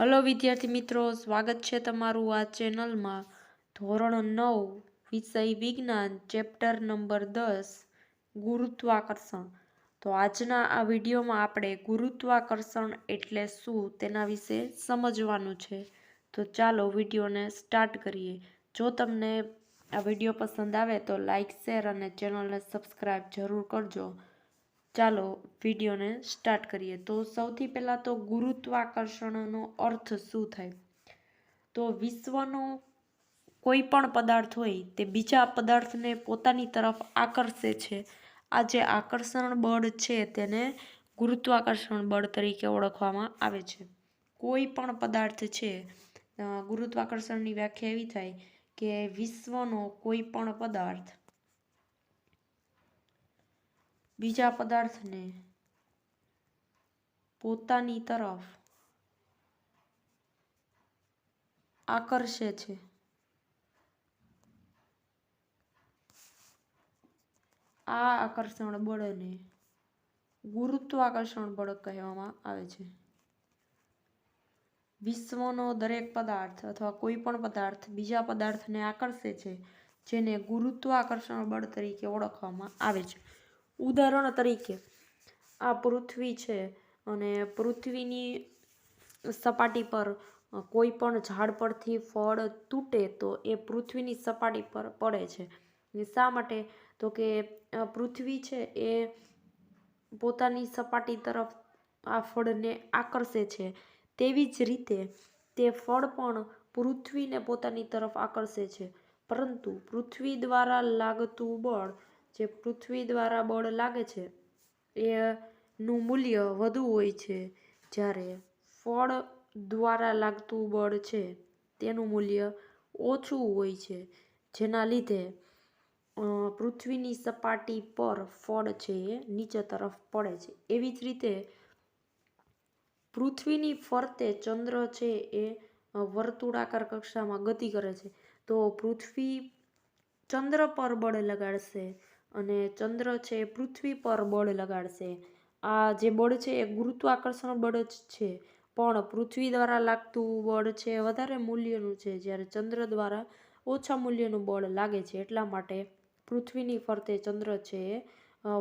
Hello, વિદ્યાર્થી મિત્રો, સ્વાગત છે તમારું આ ચેનલમાં. ધોરણ નવ, વિષય વિજ્ઞાન, ચેપ્ટર નંબર દસ, ગુરુત્વાકર્ષણ. તો આજના આ વિડીયોમાં આપણે ગુરુત્વાકર્ષણ એટલે શું તેના વિશે સમજવાનું છે. તો ચાલો વિડીયોને સ્ટાર્ટ કરીએ. જો તમને આ વીડિયો પસંદ આવે તો લાઇક શેર અને ચેનલને સબસ્ક્રાઈબ જરૂર કરજો. ચાલો વિડીયોને સ્ટાર્ટ કરીએ. તો સૌથી પહેલાં તો ગુરુત્વાકર્ષણનો અર્થ શું થાય? તો વિશ્વનો કોઈ પણ પદાર્થ હોય, તે બીજા પદાર્થને પોતાની તરફ આકર્ષે છે. આ જે આકર્ષણ બળ છે, તેને ગુરુત્વાકર્ષણ બળ તરીકે ઓળખવામાં આવે છે. કોઈ પણ પદાર્થ છે ગુરુત્વાકર્ષણની વ્યાખ્યા એવી થાય કે વિશ્વનો કોઈ પણ પદાર્થ બીજા પદાર્થને પોતાની તરફ આકર્ષે છે. આ આકર્ષણ બળને ગુરુત્વાકર્ષણ બળ કહેવામાં આવે છે. વિશ્વનો દરેક પદાર્થ અથવા કોઈ પણ પદાર્થ બીજા પદાર્થને આકર્ષે છે, જેને ગુરુત્વાકર્ષણ બળ તરીકે ઓળખવામાં આવે છે. ઉદાહરણ તરીકે, આ પૃથ્વી છે અને પૃથ્વીની સપાટી પર કોઈ પણ ઝાડ પરથી ફળ તૂટે તો એ પૃથ્વીની સપાટી પર પડે છે. શા માટે? તો કે પૃથ્વી છે એ પોતાની સપાટી તરફ આ ફળને આકર્ષે છે. તેવી જ રીતે તે ફળ પણ પૃથ્વીને પોતાની તરફ આકર્ષે છે. પરંતુ પૃથ્વી દ્વારા લાગતું બળ જે પૃથ્વી દ્વારા બળ લાગે છે એનું મૂલ્ય વધુ હોય છે. જ્યારે ફળ દ્વારા લાગતું બળ છે, તેનું મૂલ્ય ઓછું હોય છે. જેના લીધે પૃથ્વીની સપાટી પર ફળ છે એ નીચે તરફ પડે છે. એવી જ રીતે, પૃથ્વીની ફરતે ચંદ્ર છે એ વર્તુળાકાર કક્ષામાં ગતિ કરે છે. તો પૃથ્વી ચંદ્ર પર બળ લગાડશે અને ચંદ્ર છે પૃથ્વી પર બળ લગાડશે. આ જે બળ છે એ ગુરુત્વાકર્ષણ બળ જ છે. પણ પૃથ્વી દ્વારા લાગતું બળ છે વધારે મૂલ્યનું છે. જ્યારે ચંદ્ર દ્વારા ઓછા મૂલ્યનું બળ લાગે છે એટલા માટે પૃથ્વીની ફરતે ચંદ્ર છે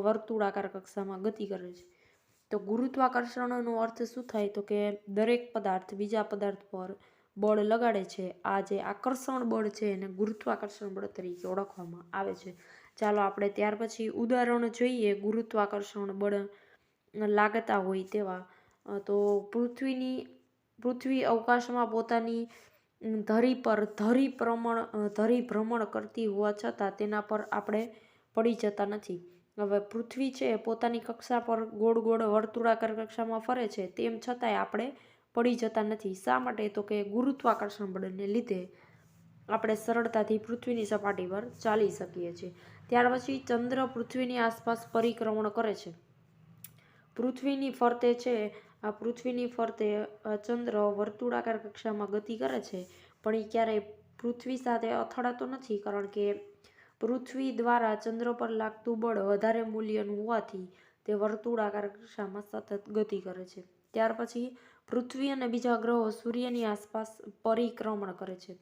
વર્તુળાકાર કક્ષામાં ગતિ કરે છે. તો ગુરુત્વાકર્ષણનો અર્થ શું થાય? તો કે દરેક પદાર્થ, બીજા પદાર્થ પર બળ લગાડે છે. આ જે આકર્ષણ બળ છે એને ગુરુત્વાકર્ષણ બળ તરીકે ઓળખવામાં આવે છે. ચાલો આપણે ત્યાર પછી ઉદાહરણ જોઈએ ગુરુત્વાકર્ષણ બળ લાગતા હોય તેવા. તો પૃથ્વીની, પૃથ્વી અવકાશમાં પોતાની ધરી પર ધરી ભ્રમણ ધરી ભ્રમણ કરતી હોવા છતાં તેના પર આપણે પડી જતા નથી. હવે પૃથ્વી છે પોતાની કક્ષા પર ગોળ ગોળ વર્તુળાકાર કક્ષામાં ફરે છે. તેમ છતાંય આપણે પડી જતા નથી. શા માટે? તો કે ગુરુત્વાકર્ષણ બળને લીધે આપણે સરળતાથી પૃથ્વીની સપાટી પર ચાલી શકીએ છીએ. ત્યાર પછી ચંદ્ર પૃથ્વીની આસપાસ પરિક્રમણ કરે છે. પૃથ્વીની ફરતે છે, આ પૃથ્વીની ફરતે ચંદ્ર વર્તુળાકાર કક્ષામાં ગતિ કરે છે, પણ એ ક્યારેય પૃથ્વી સાથે અથડાતો નથી, કારણ કે પૃથ્વી દ્વારા ચંદ્ર પર લાગતું બળ વધારે મૂલ્યનું હોવાથી તે વર્તુળાકાર કક્ષામાં સતત ગતિ કરે છે. ત્યાર પછી પૃથ્વી અને બીજા ગ્રહો સૂર્યની આસપાસ પરિક્રમણ કરે છે.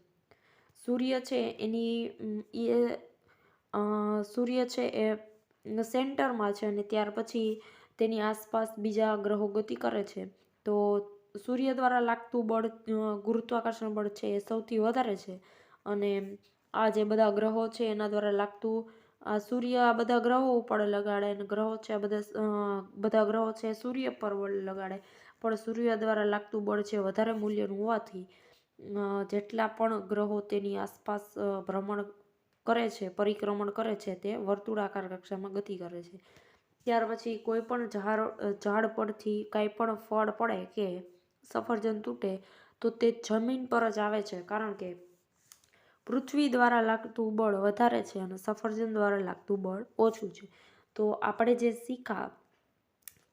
સૂર્ય છે એની એ સૂર્ય છે એ સેન્ટરમાં છે અને ત્યાર પછી તેની આસપાસ બીજા ગ્રહો ગતિ કરે છે. તો સૂર્ય દ્વારા લાગતું બળ ગુરુત્વાકર્ષણ બળ છે એ સૌથી વધારે છે. અને આ જે બધા ગ્રહો છે એના દ્વારા લાગતું, આ સૂર્ય આ બધા ગ્રહો ઉપર લગાડે અને ગ્રહો છે આ બધા બધા ગ્રહો છે સૂર્ય પર લગાડે. પણ સૂર્ય દ્વારા લાગતું બળ છે વધારે મૂલ્યનું હોવાથી જેટલા પણ ગ્રહો તેની આસપાસ ભ્રમણ કરે છે, પરિક્રમણ કરે છે, તે વર્તુળાકાર કક્ષામાં ગતિ કરે છે. ત્યાર પછી કોઈ પણ ઝાડ ઝાડ પરથી કાંઈ પણ ફળ પડે કે સફરજન તૂટે, તો તે જમીન પર જ આવે છે. કારણ કે પૃથ્વી દ્વારા લાગતું બળ વધારે છે અને સફરજન દ્વારા લાગતું બળ ઓછું છે. તો આપણે જે શીખા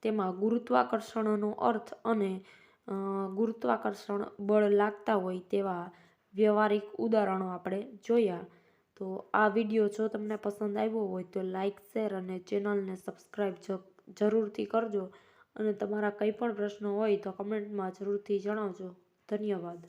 તેમાં ગુરુત્વાકર્ષણનો અર્થ અને ગુરુત્વાકર્ષણ બળ લાગતા હોય તેવા વ્યવહારિક ઉદાહરણો આપણે જોયા. તો આ વીડિયો જો તમને પસંદ આવ્યો હોય તો લાઇક શેર અને ચેનલને સબસ્ક્રાઈબ જરૂરથી કરજો. અને તમારા કંઈ પણ પ્રશ્નો હોય તો કમેન્ટમાં જરૂરથી જણાવજો. ધન્યવાદ.